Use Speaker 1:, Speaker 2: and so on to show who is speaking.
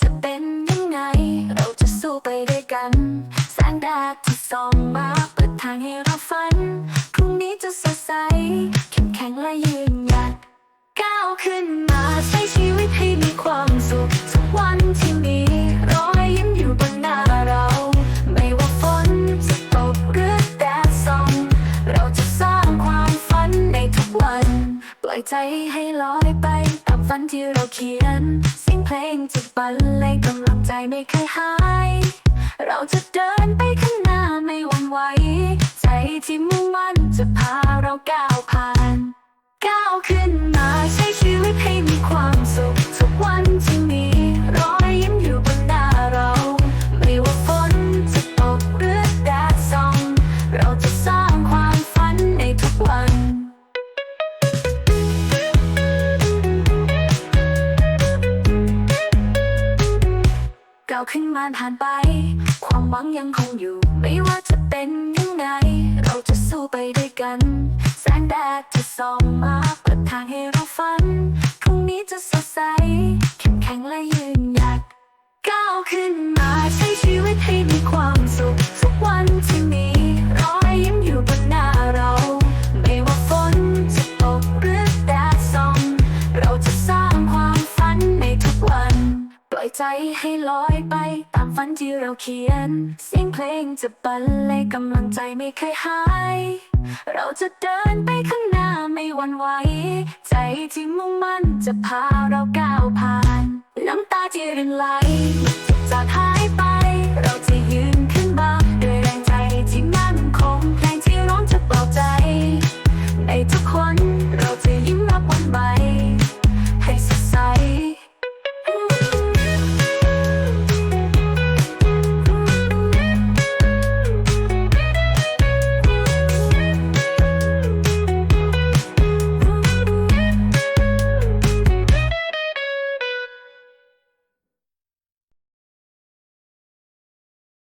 Speaker 1: จะเป็นยังไง เราจะสู้ไปด้วยกัน แสงแดดที่ส่องมาเปิดทางให้เราฝัน พรุ่งนี้จะสดใสเข้มแข็งและยืนหยัด ก้าวขึ้นมาใช้ชีวิตให้มีความสุขสุกวันที่มีรอยยิ้มอยู่บนหน้าเรา ไม่ว่าฝนจะตกหรือแดดส่อง เราจะสร้างความฝันในทุกวัน ปล่อยใจให้ลอยไปตามฝันที่เราเขียน เพลงจะบรรเลงกำลังใจไม่เคยหาย เราจะเดินไปข้างหน้าไม่หวั่นไหว ใจที่มุ่งมั่นจะพาเราก้าวผ่าน ก้าวขึ้นมา ก้าวขึ้นมาผ่านไป ความหวังยังคงอยู่ ไม่ว่าจะเป็นยังไง เราจะสู้ไปด้วยกัน แสงแดดจะส่องมาเปิดทางให้เราฝันพรุ่งนี้จะสดใสเข้มแข็ง ใจให้ลอยไป ตามฝันที่เราเขียน เสียงเพลงจะบรรเลงกำลังใจไม่เคยหาย เราจะเดินไปข้างหน้าไม่หวั่นไหว ใจที่มุ่งมั่นจะพาเราก้าวผ่าน น้ำตาที่รินไหล